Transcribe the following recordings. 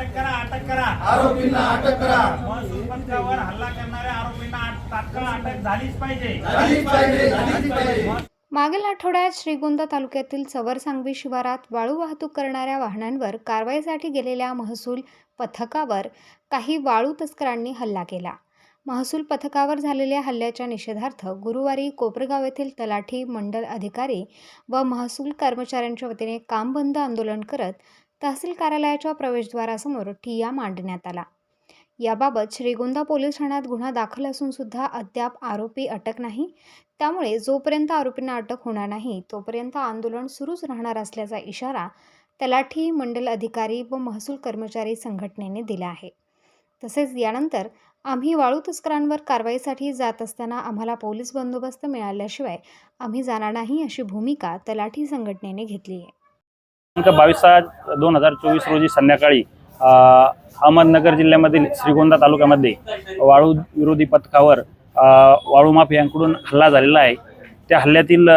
अटक करा अटक करा. आरोपींना अटक करा. महसूल पथकावर हल्ला करणाऱ्या आरोपींना तात्काळ अटक झालीच पाहिजे. झालीच पाहिजे झालीच पाहिजे. मागील आठवड्यात श्रीगोंदा तालुक्यातील चवरसांगवी शिवारात वाळू वाहतूक करणाऱ्या वाहनांवर कारवाईसाठी गेलेल्या महसूल पथकावर काही वाळू तस्करांनी हल्ला केला. महसूल पथकावर झालेल्या हल्ल्याच्या निषेधार्थ गुरुवारी कोपरगाव येथील तलाठी मंडल अधिकारी व महसूल कर्मचाऱ्यांच्या वतीने काम बंद आंदोलन करत तहसील कार्यालयाच्या प्रवेशद्वारासमोर ठिय्या मांडण्यात आला. याबाबत श्रीगोंदा पोलीस ठाण्यात गुन्हा दाखल असून सुद्धा अद्याप आरोपी अटक नाही. त्यामुळे जोपर्यंत आरोपींना अटक होणार नाही तोपर्यंत आंदोलन सुरूच राहणार असल्याचा इशारा तलाठी मंडल अधिकारी व महसूल कर्मचारी संघटनेने दिला आहे. तसेच यानंतर आम्ही वाळू तस्करांवर कारवाईसाठी जात असताना आम्हाला पोलीस बंदोबस्त मिळाल्याशिवाय आम्ही जाणार नाही अशी भूमिका तलाठी संघटनेने घेतली आहे. दिनांक बावीस सात दोन हजार चोवीस रोजी संध्याकाळी अहमदनगर जिल्ह्यामधील श्रीगोंदा तालुक्यामध्ये वाळू विरोधी पथकावर वाळू माफियांकडून हल्ला झालेला आहे. त्या हल्ल्यातील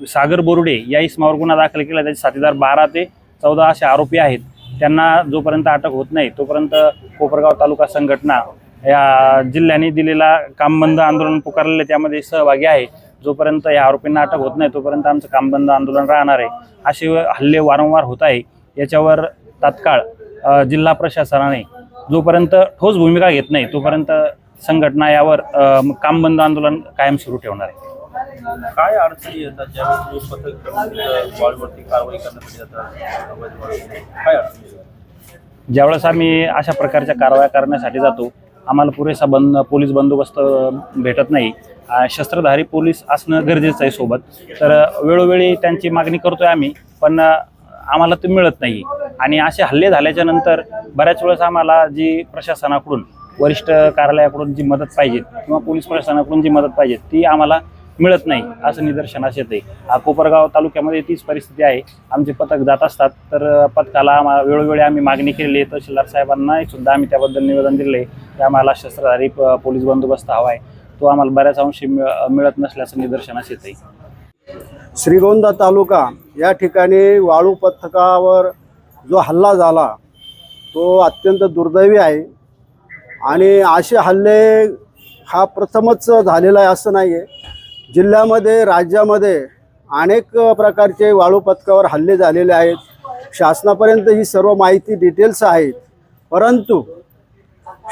सागर बोरुडे या इसमावर गुन्हा दाखल केला. त्याचे साथीदार बारा ते चौदा असे आरोपी आहेत. त्यांना जोपर्यंत अटक होत नाही तोपर्यंत कोपरगाव तालुका संघटना या जिल्ह्याने दिलेला कामबंद आंदोलन पुकारलेले त्यामध्ये सहभागी आहे. जोपर्यंत या आरोपींना अटक होत नाही तोपर्यंत आमचं कामबंद आंदोलन राहणार आहे. असे हल्ले वारंवार होत आहे. याच्यावर तात्काळ जिल्हा प्रशासनाने जोपर्यंत ठोस भूमिका घेत नाही तोपर्यंत संघटना यावर अ, कामबंद आंदोलन कायम सुरू ठेवणार आहे. काय अडचणी येतात ज्यावेळेस पथक कारवाई करण्यासाठी जातात. काय अडचणी ज्यावेळेस आम्ही अशा प्रकारच्या कारवाया करण्यासाठी जातो आम्हाला पुरेसा बंद पोलीस बंदोबस्त भेटत नाही. शस्त्रधारी पोलीस असणं गरजेचं आहे सोबत. तर वेळोवेळी त्यांची मागणी करतोय आम्ही पण आम्हाला ते मिळत नाही. आणि असे हल्ले झाल्याच्यानंतर बऱ्याच वेळेस आम्हाला जी प्रशासनाकडून वरिष्ठ कार्यालयाकडून जी मदत पाहिजे किंवा पोलीस प्रशासनाकडून जी मदत पाहिजे ती आम्हाला मिळत नाही असं निदर्शनास येते कोपरगाव तालुक्यामध्ये तीच परिस्थिती आहे. आमचे पथक जात असतात तर पथकाला आम्हा वेळोवेळी आम्ही मागणी केलेली आहे. तहसीलदार साहेबांना सुद्धा आम्ही त्याबद्दल निवेदन दिले आहे. की आम्हाला शस्त्रधारी प- पोलीस बंदोबस्त हवा आहे. तो आम्हाला बऱ्याच अंशी मिळत नसल्याचं निदर्शनास येत आहे श्रीगोंदा तालुका या ठिकाणी वाळू पथकावर जो हल्ला झाला तो अत्यंत दुर्दैवी आहे. आणि असे हल्ले हा प्रथमच झालेला आहे असं नाही आहे जिल्ह्यामध्ये राज्यामध्ये अनेक प्रकारचे वाळू पथकावर हल्ले झालेले आहेत. शासनापर्यंत ही सर्व माहिती डिटेल्स आहेत. परंतु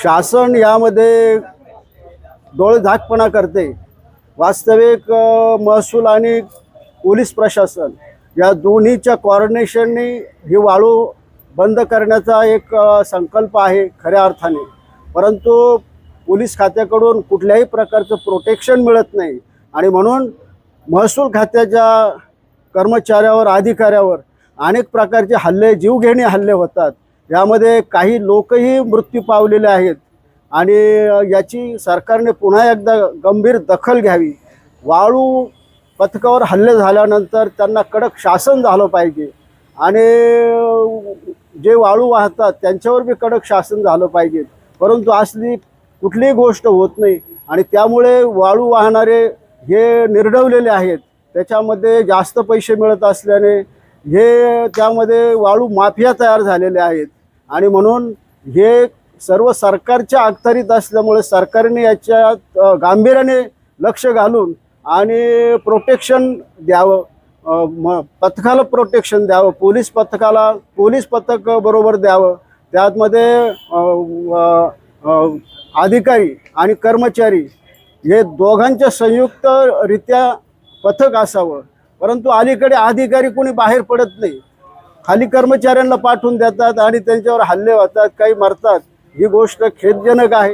शासन यामध्ये डोळेझाकपणा करते. वास्तविक महसूल आणि पोलीस प्रशासन या दोन्हीच्या कॉर्डिनेशनने ही वाळू बंद करण्याचा एक संकल्प आहे खऱ्या अर्थाने. परंतु पोलीस खात्याकडून कुठल्याही प्रकारचं प्रोटेक्शन मिळत नाही. आणि म्हणून महसूल खात्याच्या कर्मचाऱ्यावर अधिकाऱ्यावर अनेक प्रकारचे हल्ले जीवघेणे हल्ले होतात. यामध्ये काही लोकही मृत्यू पावलेले आहेत. आणि याची सरकारने पुन्हा एकदा गंभीर दखल घ्यावी. वाळू पथकावर हल्ले झाल्यानंतर त्यांना कडक शासन झालं पाहिजे. आणि जे वाळू वाहतात त्यांच्यावर बी कडक शासन झालं पाहिजे. परंतु असली कुठलीही गोष्ट होत नाही आणि त्यामुळे वाळू वाहणारे हे निर्डवलेले आहेत. त्याच्यामध्ये जास्त पैसे मिळत असल्याने हे त्यामध्ये वाळू माफिया तयार झालेले आहेत. आणि म्हणून हे सर्व सरकारच्या अखत्यारीत असल्यामुळे सरकारने याच्यात गांभीर्याने लक्ष घालून आणि प्रोटेक्शन द्यावं. म पथकाला प्रोटेक्शन द्यावं. पोलीस पथकाला पोलीस पथक बरोबर द्यावं. त्यातमध्ये अधिकारी आणि कर्मचारी हे दोघांच्या संयुक्तरित्या पथक असावं. परंतु अलीकडे अधिकारी कोणी बाहेर पडत नाही. खाली कर्मचाऱ्यांना पाठवून देतात आणि त्यांच्यावर हल्ले होतात काही मरतात. ही गोष्ट खेदजनक आहे.